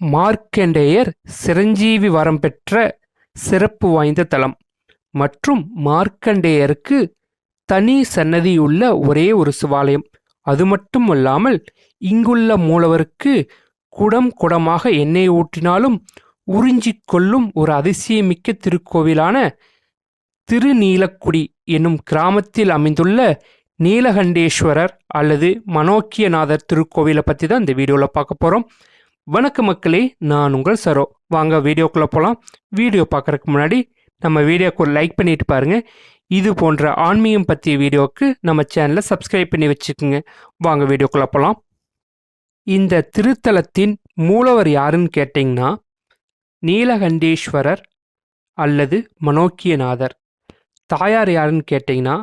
மார்க்கண்டேயர் சிரஞ்சீவி வரம் பெற்ற சிறப்பு வாய்ந்த தலம். மற்றும் மார்க்கண்டேயருக்கு தனி சன்னதியுள்ள ஒரே ஒரு சிவாலயம். அது மட்டும் அல்லாமல் இங்குள்ள மூலவருக்கு குடம் குடமாக எண்ணெய் ஊற்றினாலும் உறிஞ்சிக் கொள்ளும் ஒரு அதிசயமிக்க திருக்கோவிலான திருநீலக்குடி என்னும் கிராமத்தில் அமைந்துள்ள நீலகண்டேஸ்வரர் அல்லது மனோக்கியநாதர் திருக்கோவிலை பற்றி தான் இந்த வீடியோவில் பார்க்க போகிறோம் வணக்க மக்களே நான் உங்கள் சரோ. வாங்க வீடியோக்குள்ளே போகலாம் வீடியோ பார்க்குறதுக்கு முன்னாடி நம்ம வீடியோக்கு ஒரு லைக் பண்ணிட்டு பாருங்க. இது போன்ற ஆன்மீகம் பற்றிய வீடியோவுக்கு நம்ம சேனலை சப்ஸ்கிரைப் பண்ணி வச்சுக்கோங்க. வாங்க வீடியோக்குள்ளே போகலாம் இந்த திருத்தலத்தின் மூலவர் யாருன்னு கேட்டிங்கன்னா நீலகண்டேஸ்வரர் அல்லது மனோக்கியநாதர். தாயார் யாருன்னு கேட்டிங்கன்னா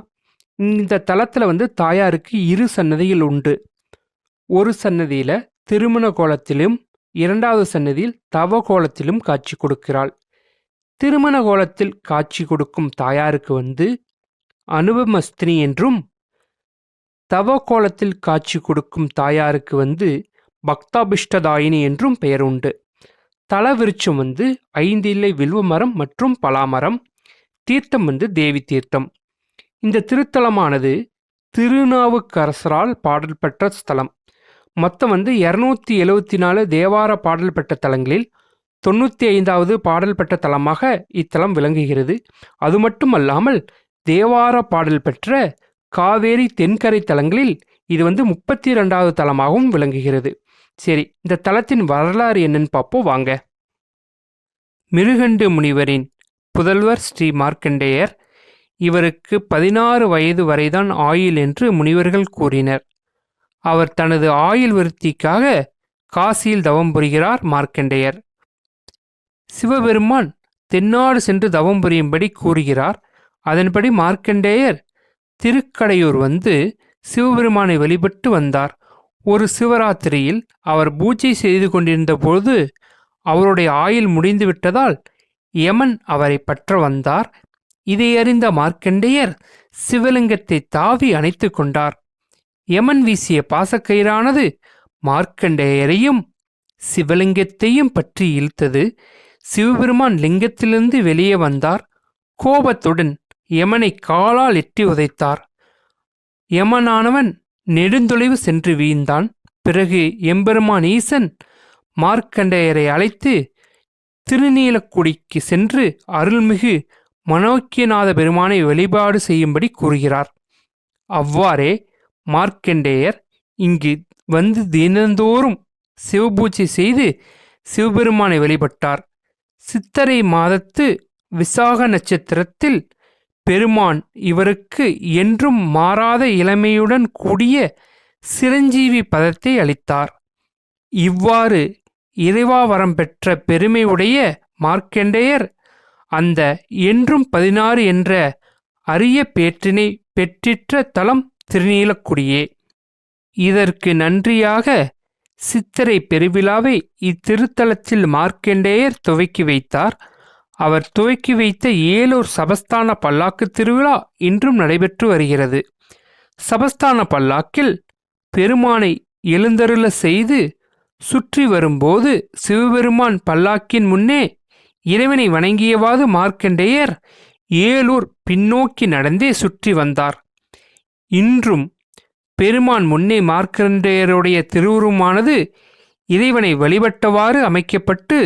இந்த தலத்தில் வந்து தாயாருக்கு இரு சன்னதிகள் உண்டு. ஒரு சன்னதியில் திருமண கோலத்திலும் இரண்டாவது சன்னதியில் தவ கோலத்திலும் காட்சி கொடுக்கிறாள். திருமண கோலத்தில் காட்சி கொடுக்கும் தாயாருக்கு வந்து அனுபமஸ்தினி என்றும் தவ கோலத்தில் காட்சி கொடுக்கும் தாயாருக்கு வந்து பக்தாபிஷ்டதாயினி என்றும் பெயர் உண்டு. தலவிருட்சம் வந்து ஐந்து இல்லை வில்வ மரம் மற்றும் பலாமரம் தீர்த்தம் வந்து தேவி தீர்த்தம். இந்த திருத்தலமானது திருநாவுக்கரசரால் பாடல் பெற்ற ஸ்தலம். மொத்தம் வந்து இரநூத்தி எழுவத்தி நாலு தேவார பாடல் பெற்ற தலங்களில் தொண்ணூற்றி ஐந்தாவது பாடல் பெற்ற தலமாக இத்தலம் விளங்குகிறது. அது மட்டுமல்லாமல் தேவார பாடல் பெற்ற காவேரி தென்கரை தலங்களில் இது வந்து முப்பத்தி ரெண்டாவது தலமாகவும் விளங்குகிறது. சரி இந்த தலத்தின் வரலாறு என்னன்னு பார்ப்போம் வாங்க. மிருகண்டு முனிவரின் புதல்வர் ஸ்ரீ மார்க்கண்டேயர் இவருக்கு பதினாறு வயது வரைதான் ஆயுள் என்று முனிவர்கள் கூறினர். அவர் தனது ஆயுள் விருத்திக்காக காசியில் தவம் புரிகிறார் மார்க்கண்டேயர். சிவபெருமான் தென்னாடு சென்று தவம் புரியும்படி கூறுகிறார். அதன்படி மார்க்கண்டேயர் திருக்கடையூர் வந்து சிவபெருமானை வழிபட்டு வந்தார். ஒரு சிவராத்திரியில் அவர் பூஜை செய்து கொண்டிருந்த பொழுது அவருடைய ஆயுள் முடிந்து விட்டதால் யமன் அவரை பற்ற வந்தார். இதை அறிந்த மார்க்கண்டேயர் சிவலிங்கத்தை தாவி அணைத்து கொண்டார். யமன் வீசிய பாசக்கயிறானது மார்க்கண்டேயரையும் சிவலிங்கத்தையும் பற்றி இழுத்தது. சிவபெருமான் லிங்கத்திலிருந்து வெளியே வந்தார். கோபத்துடன் யமனை காலால் எட்டி உதைத்தார். யமனானவன் நெடுந்தொலைவு சென்று வீழ்ந்தான். பிறகு எம்பெருமான் ஈசன் மார்க்கண்டேயரை அழைத்து திருநீலக்குடிக்கு சென்று அருள்மிகு மனோக்கியநாத பெருமானை வழிபாடு செய்யும்படி கூறுகிறார். அவ்வாறே மார்க்கண்டேயர் இங்கு வந்து தினந்தோறும் சிவபூஜை செய்து சிவபெருமானை வழிபட்டார். சித்தரை மாதத்து விசாக நட்சத்திரத்தில் பெருமான் இவருக்கு என்றும் மாறாத இளமையுடன் கூடிய சிரஞ்சீவி பதத்தை அளித்தார். இவ்வாறு இறைவாவரம் பெற்ற பெருமையுடைய மார்க்கண்டேயர் அந்த என்றும் பதினாறு என்ற அரிய பேற்றினை பெற்றிற்ற தலம் திருநீலக்குடியே. இதற்கு நன்றியாக சித்திரை பெருவிழாவை இத்திருத்தலத்தில் மார்க்கண்டேயர் துவக்கி வைத்தார். அவர் துவக்கி வைத்த ஏலூர் சபஸ்தான பல்லாக்கு திருவிழா இன்றும் நடைபெற்று வருகிறது. சபஸ்தான பல்லாக்கில் பெருமானை எழுந்தருள செய்து சுற்றி வரும்போது சிவபெருமான் பல்லாக்கின் முன்னே இறைவனை வணங்கியவாது மார்க்கண்டேயர் ஏலூர் பின்னோக்கி நடந்தே சுற்றி வந்தார். இன்றும் பெருமான் முன்னே மார்க்கண்டேயருடைய திருவுருமானது இறைவனை வழிபட்டவாறு அமைக்கப்பட்டு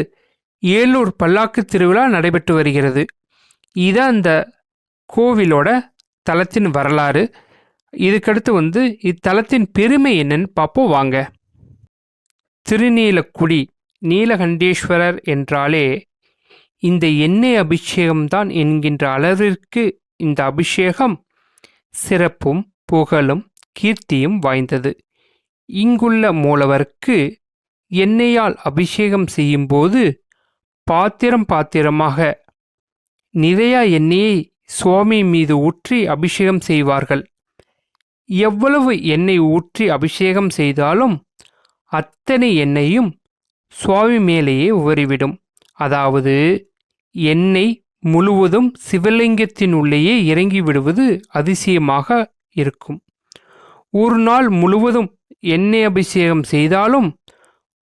ஏலூர் பல்லாக்கு திருவிழா நடைபெற்று வருகிறது. இதுதான் அந்த கோவிலோட தலத்தின் வரலாறு. இதுக்கடுத்து வந்து இத்தலத்தின் பெருமை என்னன்னு பார்ப்போம் வாங்க. திருநீலக்குடி நீலகண்டேஸ்வரர் என்றாலே இந்த எண்ணெய் அபிஷேகம்தான் என்கின்ற அளவிற்கு இந்த அபிஷேகம் சிறப்பும் புகழும் கீர்த்தியும் வாய்ந்தது. இங்குள்ள மூலவருக்கு எண்ணெயால் அபிஷேகம் செய்யும்போது பாத்திரம் பாத்திரமாக நிறைய எண்ணெயை சுவாமி மீது ஊற்றி அபிஷேகம் செய்வார்கள். எவ்வளவு எண்ணெய் ஊற்றி அபிஷேகம் செய்தாலும் அத்தனை எண்ணெயும் சுவாமி மேலேயே உவறிவிடும் அதாவது எண்ணெய் முழுவதும் சிவலிங்கத்தின் உள்ளேயே இறங்கி விடுவது அதிசயமாக இருக்கும். ஒரு நாள் முழுவதும் எண்ணெய் அபிஷேகம் செய்தாலும்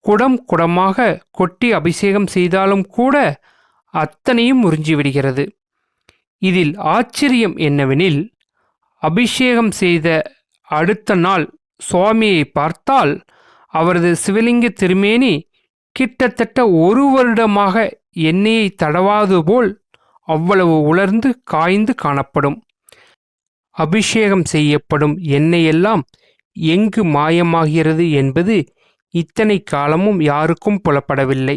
குடம் குடமாக கொட்டி அபிஷேகம் செய்தாலும் கூட அத்தனையும் உறிஞ்சிவிடுகிறது இதில் ஆச்சரியம் என்னவெனில் அபிஷேகம் செய்த அடுத்த நாள் சுவாமியை பார்த்தால் அவரது சிவலிங்க திருமேனி கிட்டத்தட்ட ஒரு வருடமாக எண்ணெயை தடவாது போல் அவ்வளவு உலர்ந்து காய்ந்து காணப்படும். அபிஷேகம் செய்யப்படும் எண்ணெயெல்லாம் எங்கு மாயமாகிறது என்பது இத்தனை காலமும் யாருக்கும் புலப்படவில்லை.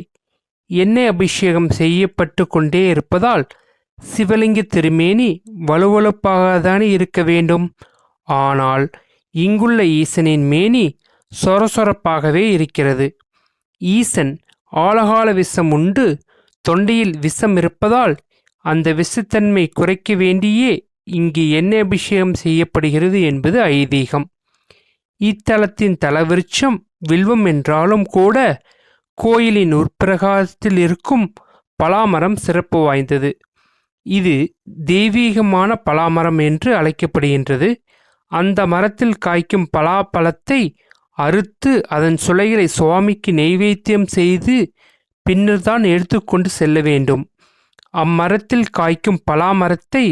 எண்ணெய் அபிஷேகம் செய்யப்பட்டு கொண்டே இருப்பதால் சிவலிங்க திருமேனி வலுவலுப்பாகத்தானே இருக்க வேண்டும். ஆனால் இங்குள்ள ஈசனின் மேனி சொரசொரப்பாகவே இருக்கிறது. ஈசன் ஆழகால விஷம் உண்டு தொண்டையில் விஷம் இருப்பதால் அந்த விஷத்தன்மை குறைக்க வேண்டியே இங்கு எண்ணெய் அபிஷேகம் செய்யப்படுகிறது என்பது ஐதீகம். இத்தலத்தின் தலவிருச்சம் வில்வம் என்றாலும் கூட கோயிலின் உட்பிரகாரத்தில் இருக்கும் பலாமரம் சிறப்பு வாய்ந்தது. இது தெய்வீகமான பலாமரம் என்று அழைக்கப்படுகின்றது. அந்த மரத்தில் காய்க்கும் பலாப்பழத்தை அறுத்து அதன் சுளைகளை சுவாமிக்கு நெய்வேத்தியம் செய்து பின்னர் தான் எடுத்துக்கொண்டு செல்ல வேண்டும். அம்மரத்தில் காய்க்கும் பலாமரத்தை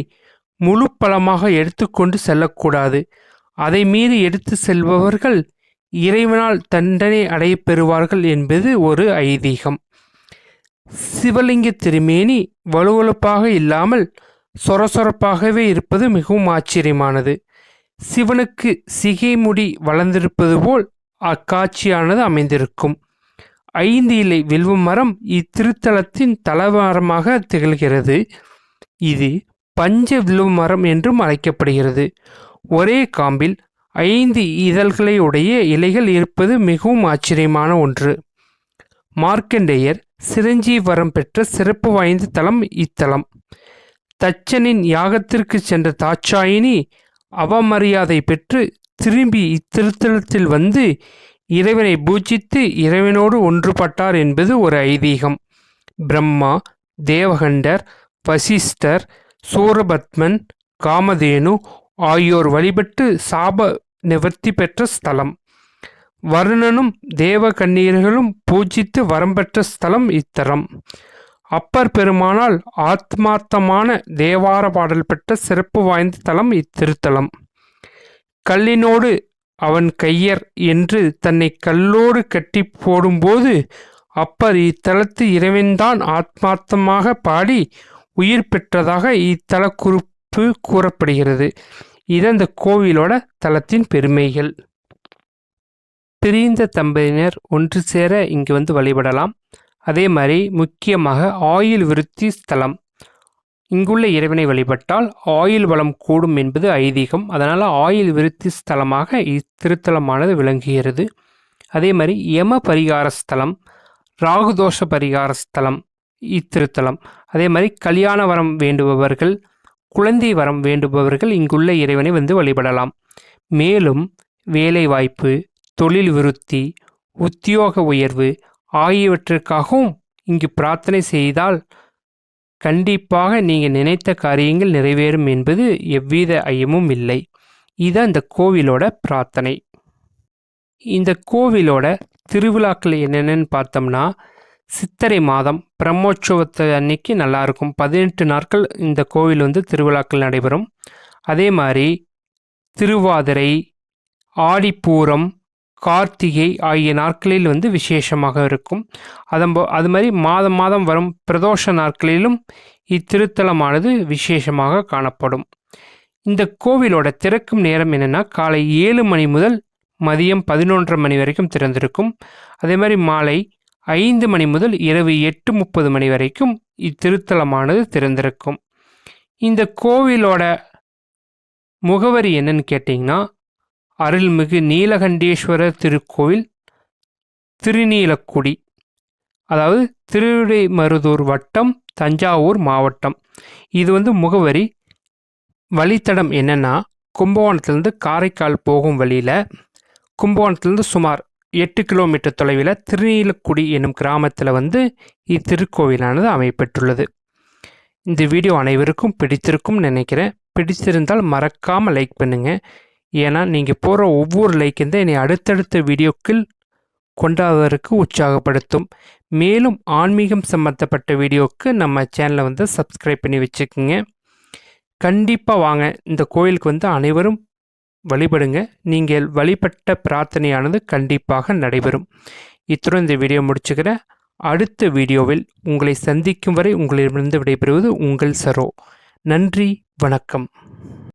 முழு பழமாக எடுத்துக்கொண்டு செல்லக்கூடாது. அதை மீறி எடுத்து செல்பவர்கள் இறைவனால் தண்டனை அடையப்பெறுவார்கள் என்பது ஒரு ஐதீகம். சிவலிங்க திருமேனி வலுவலுப்பாக இல்லாமல் சொரசொரப்பாகவே இருப்பது மிகவும் ஆச்சரியமானது. சிவனுக்கு சிகை முடி வளர்ந்திருப்பது போல் அக்காட்சியானது அமைந்திருக்கும். ஐந்து இலை வில்வ மரம் இத்திருத்தலத்தின் தலமரமாக திகழ்கிறது. இது பஞ்ச வில்வ மரம் என்றும் அழைக்கப்படுகிறது. ஒரே காம்பில் ஐந்து இதழ்களை உடைய இலைகள் இருப்பது மிகவும் ஆச்சரியமான ஒன்று. மார்க்கண்டேயர் சிரஞ்சீவரம் பெற்ற சிறப்பு வாய்ந்த தலம் இத்தலம். தச்சனின் யாகத்திற்கு சென்ற தாட்சாயினி அவமரியாதை பெற்று திரும்பி இத்திருத்தலத்தில் வந்து இறைவனை பூஜித்து இறைவனோடு ஒன்றுபட்டார் என்பது ஒரு ஐதீகம். பிரம்மா தேவகண்டர் வசிஷ்டர் சூரபத்மன் காமதேனு ஆகியோர் வழிபட்டு சாப நிவர்த்தி பெற்ற ஸ்தலம். வருணனும் தேவ கண்ணீர்களும் பூஜித்து வரம்பெற்ற ஸ்தலம் இத்தலம். அப்பர் பெருமானால் ஆத்மார்த்தமான தேவார பாடல் பெற்ற சிறப்பு வாய்ந்த தலம் இத்திருத்தலம். கல்லினோடு அவன் கையர் என்று தன்னை கல்லோடு கட்டி போடும்போது அப்பர் இத்தலத்து இறைவன்தான் ஆத்மார்த்தமாக பாடி உயிர் பெற்றதாக இத்தல குறிப்பு கூறப்படுகிறது. இது அந்த கோவிலோட தலத்தின் பெருமைகள். பிரிந்த தம்பதியினர் ஒன்று சேர இங்கு வந்து வழிபடலாம். அதே மாதிரி முக்கியமாக ஆயுள் விருத்தி ஸ்தலம். இங்குள்ள இறைவனை வழிபட்டால் ஆயுள் வளம் கூடும் என்பது ஐதீகம். அதனால் ஆயுள் விருத்தி ஸ்தலமாக இத்திருத்தலமானது விளங்குகிறது. அதே மாதிரி யம பரிகார ஸ்தலம் ராகுதோஷ பரிகார ஸ்தலம் இத்திருத்தலம். அதே மாதிரி கல்யாண வரம் வேண்டுபவர்கள் குழந்தை வரம் வேண்டுபவர்கள் இங்குள்ள இறைவனை வந்து வழிபடலாம். மேலும் வேலைவாய்ப்பு தொழில் விருத்தி உத்தியோக உயர்வு ஆகியவற்றிற்காகவும் இங்கு பிரார்த்தனை செய்தால் கண்டிப்பாக நீங்கள் நினைத்த காரியங்கள் நிறைவேறும் என்பது எவ்வித ஐயமும் இல்லை. இது அந்த கோவிலோட பிரார்த்தனை. இந்த கோவிலோட திருவிழாக்கள் என்னென்னு பார்த்தோம்னா சித்திரை மாதம் பிரம்மோற்சவத்தை அன்னைக்கு நல்லாயிருக்கும். பதினெட்டு நாட்கள் இந்த கோவில் வந்து திருவிழாக்கள் நடைபெறும். அதே மாதிரி திருவாதிரை ஆடிப்பூரம் கார்த்திகை ஆகிய நாட்களில் வந்து விசேஷமாக இருக்கும். அதன் அது மாதிரி மாதம் மாதம் வரும் பிரதோஷ நாட்களிலும் இத்திருத்தலமானது விசேஷமாக காணப்படும். இந்த கோவிலோட திறக்கும் நேரம் என்னென்னா காலை ஏழு மணி முதல் மதியம் பதினொன்றரை மணி வரைக்கும் திறந்திருக்கும். அதே மாதிரி மாலை ஐந்து மணி முதல் இரவு எட்டு முப்பது மணி வரைக்கும் இத்திருத்தலமானது திறந்திருக்கும். இந்த கோவிலோட முகவரி என்னன்னு கேட்டிங்கன்னா அருள்மிகு நீலகண்டேஸ்வரர் திருக்கோவில் திருநீலக்குடி அதாவது திருவிடைமருதூர் வட்டம் தஞ்சாவூர் மாவட்டம். இது வந்து முகவரி. வழித்தடம் என்னென்னா கும்பகோணத்துலேருந்து காரைக்கால் போகும் வழியில் கும்பகோணத்துலேருந்து சுமார் எட்டு கிலோமீட்டர் தொலைவில் திருநீலக்குடி என்னும் கிராமத்தில் வந்து இத்திருக்கோவிலானது அமைப்பெற்றுள்ளது இந்த வீடியோ அனைவருக்கும் பிடித்திருக்கும் நினைக்கிறேன். பிடித்திருந்தால் மறக்காமல் லைக் பண்ணுங்கள் ஏன்னா நீங்கள் போகிற ஒவ்வொரு லைக்கும் தான் என்னை அடுத்தடுத்த வீடியோக்கள் கொண்டாடுவதற்கு உற்சாகப்படுத்தும். மேலும் ஆன்மீகம் சம்மந்தப்பட்ட வீடியோவுக்கு நம்ம சேனலை வந்து சப்ஸ்கிரைப் பண்ணி வச்சுக்கோங்க. கண்டிப்பாக வாங்க. இந்த கோயிலுக்கு வந்து அனைவரும் வழிபடுங்க. நீங்கள் வழிபட்ட பிரார்த்தனையானது கண்டிப்பாக நடைபெறும். இத்துடன் இந்த வீடியோ முடிச்சுக்கிறேன். அடுத்த வீடியோவில் உங்களை சந்திக்கும் வரை உங்களிடமிருந்து விடைபெறுவது உங்கள் சரோ. நன்றி வணக்கம்.